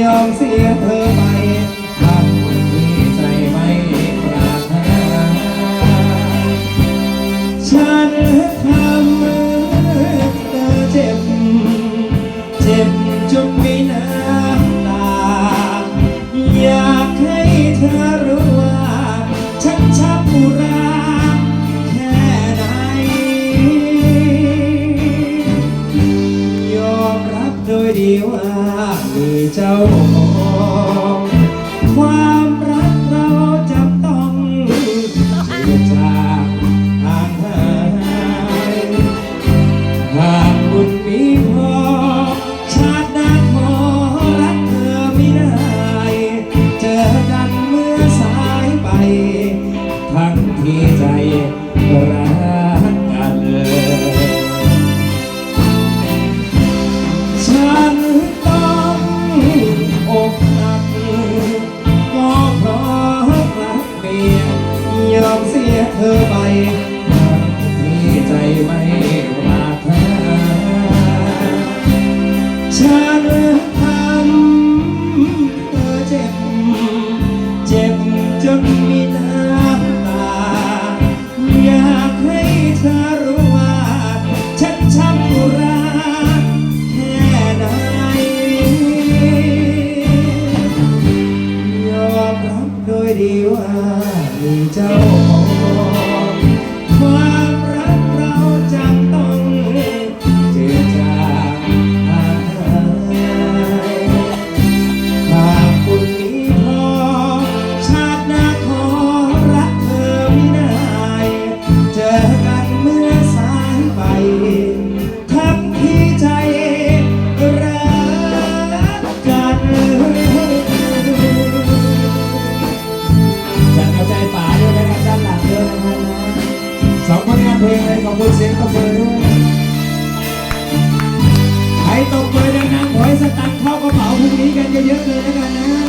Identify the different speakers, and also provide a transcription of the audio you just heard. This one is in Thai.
Speaker 1: ยอมเสียเธอไปทำที่ใจไม่ปรารถนาฉันทำเธอเจ็บ เจ็บจนไม่นาน ว่ามีเจ้าของความรักเราจัต้องเชื่อจากทางหายหากบุญมีพอชาติหน้าขอรักเธอไม่ได้ เจอกันเมื่อสายไป ทั้งที่ใจรักกันเลย ยอมเสียเธอไปบางทีใจไม่ปรารถนาฉันทำเธอเจ็บ เจ็บจนมีใจ โดยดีว่ามีเจ้าของความ สองผลงานเพลงเลยขอบคุณเสียงตบมือด้วยใครตบมือดังๆขอให้สตังค์เข้ากระเป๋าพรุ่งนี้กันเยอะๆเลยแล้วกันนะ